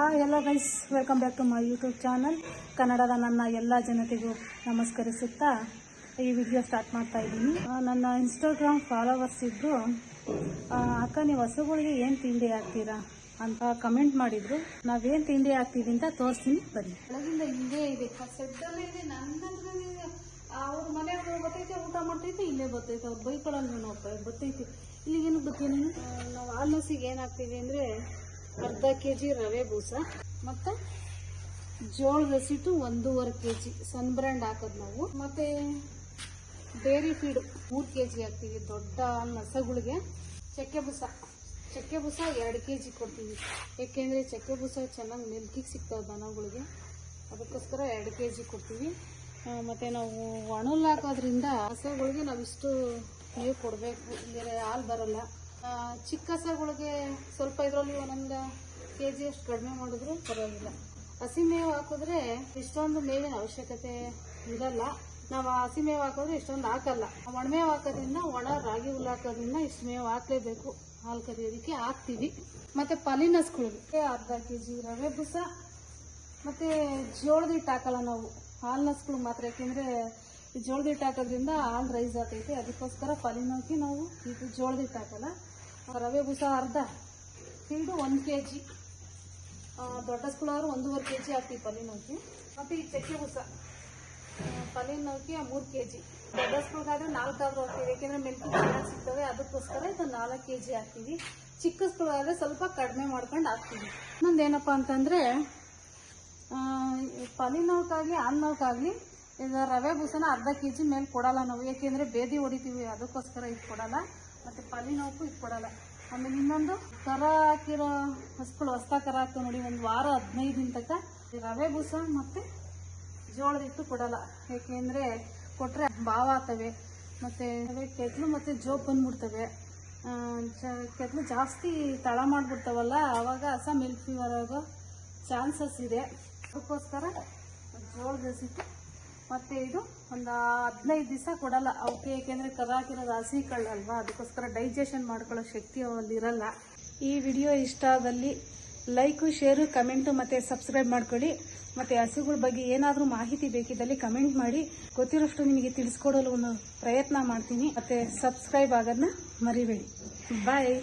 Hi ಎಲ್ಲ guys welcome back to my YouTube channel ಕನ್ನಡದ ನನ್ನ ಎಲ್ಲ ಜನತೆಗೂ ನಮಸ್ಕರಿಸುತ್ತಾ ಈ ವಿಡಿಯೋ ಸ್ಟಾರ್ಟ್ ಮಾಡ್ತಾ ಇದ್ದೀನಿ. ನನ್ನ ಇನ್ಸ್ಟಾಗ್ರಾಮ್ ಫಾಲೋವರ್ಸ್ ಇದ್ದರು ಅಕ್ಕ ನೀವು ಹಸುಗಳಿಗೆ ಏನು ತಿಂಡಿ ಹಾಕ್ತೀರಾ? ಅಂತ ಕಮೆಂಟ್ ಮಾಡಿದ್ರು. ನಾವೇನು ತಿಂಡಿ ಹಾಕ್ತೀವಿ ಅಂತ ತೋರಿಸ್ತೀನಿ ಬನ್ನಿ. ಬೆಳಗಿಂದ ಹಿಂಗೆ ಇದೆ. ನನ್ನ ಅವ್ರ ಮನೆ ಬರ್ತೈತೆ ಊಟ ಮಾಡ್ತೈತೆ ಇಲ್ಲೇ ಬರ್ತೈತೆ. ಅವ್ರು ಬೈಕೊಳ್ಳೋಣ ಬರ್ತೈತೆ ಇಲ್ಲಿಗೇನು ಬರ್ತೀನಿ ನಾವು ಆಲ್ಮೋಸ್ಟ್ ಈಗ ಏನಾಗ್ತೀವಿ ಅಂದರೆ ಅರ್ಧ ಕೆ ಜಿ ರವೆ ಬೂಸ. ಮತ್ತು ಜೋಳದ ಹಸಿಟ್ಟು ಒಂದೂವರೆ ಕೆ ಜಿ ಸನ್ ಬ್ರ್ಯಾಂಡ್ ಹಾಕೋದು ನಾವು. ಮತ್ತು ಡೇರಿ ಫೀಡ್ ಮೂರು ಕೆ ಜಿ ಹಾಕ್ತೀವಿ ದೊಡ್ಡ ನಸಗಳಿಗೆ ಚಕ್ಕೆ ಬೂಸ. ಚಕ್ಕೆ ಬೂಸ ಎರಡು ಕೆ ಜಿ ಕೊಡ್ತೀವಿ. ಏಕೆಂದರೆ ಚಕ್ಕೆ ಬೂಸ ಚೆನ್ನಾಗಿ ಮಿಲ್ಕಿಗೆ ಸಿಗ್ತಾವೆ ದನಗಳಿಗೆ. ಅದಕ್ಕೋಸ್ಕರ ಎರಡು ಕೆ ಜಿ ಕೊಡ್ತೀವಿ ಮತ್ತೆ ನಾವು ಒಣಲ್ ಹಾಕೋದ್ರಿಂದ ಹಸಗಳಿಗೆ ನಾವಿಷ್ಟು ನೀರು ಕೊಡಬೇಕು. ಬೇರೆ ಹಾಲು ಬರಲ್ಲ. ಚಿಕ್ಕ ಹಸುಗಳಿಗೆ ಸ್ವಲ್ಪ ಇದರಲ್ಲಿ ಒಂದೊಂದು ಕೆ ಜಿ ಅಷ್ಟು ಕಡಿಮೆ ಮಾಡಿದ್ರು ಪರವಾಗಿಲ್ಲ. ಹಸಿ ಮೇವು ಹಾಕಿದ್ರೆ ಇಷ್ಟೊಂದು ಮೇವಿನ ಅವಶ್ಯಕತೆ ಇರಲ್ಲ. ನಾವು ಹಸಿ ಮೇವು ಹಾಕಿದ್ರೆ ಇಷ್ಟೊಂದು ಹಾಕಲ್ಲ. ಒಣಮೇವು ಹಾಕೋದ್ರಿಂದ ಒಣ ರಾಗಿ ಹುಲ್ಲು ಹಾಕೋದ್ರಿಂದ ಇಷ್ಟು ಮೇವು ಹಾಕ್ಲೇಬೇಕು. ಹಾಲು ಕರಿಯೋದಕ್ಕೆ ಹಾಕ್ತೀವಿ. ಮತ್ತೆ ಪಲಿನಸ್ಗಳಿಗೆ ಅರ್ಧ ಕೆ ಜಿ ರವೆ ಬುಸ, ಮತ್ತೆ ಜೋಳದ ಹಿಟ್ಟು ಹಾಕಲ್ಲ ನಾವು. ಹಾಲು ನಸ್ಗಳು ಮಾತ್ರ, ಯಾಕೆಂದ್ರೆ ಜೋಳದ ಹಿಟ್ಟು ಹಾಕೋದ್ರಿಂದ ಹಾಲು ರೈಸ್ ಆಗ್ತೈತೆ. ಅದಕ್ಕೋಸ್ಕರ ಪಲಿನೋಕಿ ನಾವು ಇದು ಜೋಳದ ಹಿಟ್ಟು ಹಾಕಲ್ಲ. ರವೆ ಬೂಸ ಅರ್ಧ ಹಿಂಡು ಒಂದು ಕೆ ಜಿ ದೊಡ್ಡ ಸ್ಕೂಲಾದ್ರು ಒಂದೂವರೆ ಕೆ ಜಿ ಹಾಕ್ತೀವಿ ಪಲಿನೋಕಿ ಮತ್ತು ಈ ಚಕ್ಕೆ ಬೂಸ. ಆ ಮೂರು ಕೆ ಜಿ ದೊಡ್ಡ ಸ್ಕೂಲ್ಗಾದ್ರೆ ನಾಲ್ಕಾದ್ರೂ ಹಾಕ್ತೀವಿ. ಯಾಕೆಂದ್ರೆ ಮಿಲ್ಕಿ ಚೆನ್ನಾಗಿ ಸಿಗ್ತವೆ. ಅದಕ್ಕೋಸ್ಕರ ಇದು ನಾಲ್ಕು ಕೆ ಜಿ ಹಾಕ್ತೀವಿ. ಚಿಕ್ಕ ಸ್ಕೂಲಾದ್ರೆ ಸ್ವಲ್ಪ ಕಡಿಮೆ ಮಾಡ್ಕೊಂಡು ಹಾಕ್ತೀವಿ. ಇನ್ನೊಂದು ಏನಪ್ಪ ಅಂತಂದರೆ ಪಲಿನೋಕ್ಕಾಗಲಿ ಅನ್ನೋಕ್ಕಾಗಲಿ ಇದು ರವೆ ಬೂಸನ ಅರ್ಧ ಕೆ ಜಿ ಮೇಲೆ ಕೊಡಲ್ಲ ನಾವು ಏಕೆಂದರೆ ಬೇದಿ ಹೊಡಿತೀವಿ, ಅದಕ್ಕೋಸ್ಕರ ಇದು ಕೊಡಲ್ಲ. ಮತ್ತು ಪಲಿನೋಕು ಇದು ಕೊಡಲ್ಲ. ಆಮೇಲೆ ಇನ್ನೊಂದು, ಕರ ಹಾಕಿರೋ ಹಸ್ಗಳು ಹೊಸ ಕರ ಹಾಕ್ತಾವೆ ನೋಡಿ, ಒಂದು ವಾರ ಹದಿನೈದು ದಿನ ತನಕ ರವೆ ಬೂಸ ಮತ್ತು ಜೋಳದ ಹಿಟ್ಟು ಕೊಡಲ್ಲ. ಏಕೆಂದರೆ ಕೊಟ್ಟರೆ ಬಾವ ಆಗ್ತವೆ, ಮತ್ತು ಕೆತ್ತಲು ಮತ್ತು ಜೋಬ್ ಬಂದ್ಬಿಡ್ತವೆ. ಕೆತ್ತಲು ಜಾಸ್ತಿ ತಳ ಮಾಡಿಬಿಡ್ತಾವಲ್ಲ ಆವಾಗ ಹಸ ಮಿಲ್ಕ್ ಫೀವರ್ ಆಗೋ ಚಾನ್ಸಸ್ ಇದೆ. ಅದಕ್ಕೋಸ್ಕರ ಜೋಳದ ಹಸಿಟ್ಟು ಮತ್ತು ಇದು ಒಂದು ಹದಿನೈದು ದಿವಸ ಕೊಡಲ್ಲ. ಅವಕ್ಕೆ ಏಕೆಂದರೆ ಕರಾಕಿರೋದು ಹಸಿ ಕಳ್ಳಲ್ವಾ ಅದಕ್ಕೋಸ್ಕರ ಡೈಜೆಷನ್ ಮಾಡ್ಕೊಳ್ಳೋ ಶಕ್ತಿ ಅವಲ್ಲಿರಲ್ಲ ಈ ವಿಡಿಯೋ ಇಷ್ಟ ಆದಲ್ಲಿ ಲೈಕು, ಶೇರು, ಕಮೆಂಟು ಮತ್ತು ಸಬ್ಸ್ಕ್ರೈಬ್ ಮಾಡ್ಕೊಳ್ಳಿ. ಮತ್ತು ಹಸುಗಳ ಬಗ್ಗೆ ಏನಾದರೂ ಮಾಹಿತಿ ಬೇಕಿದ್ದಲ್ಲಿ ಕಮೆಂಟ್ ಮಾಡಿ. ಗೊತ್ತಿರೋಷ್ಟು ನಿಮಗೆ ತಿಳಿಸ್ಕೊಡಲು ಒಂದು ಪ್ರಯತ್ನ ಮಾಡ್ತೀನಿ. ಮತ್ತು ಸಬ್ಸ್ಕ್ರೈಬ್ ಆಗೋದನ್ನ ಮರಿಬೇಡಿ. ಬಾಯ್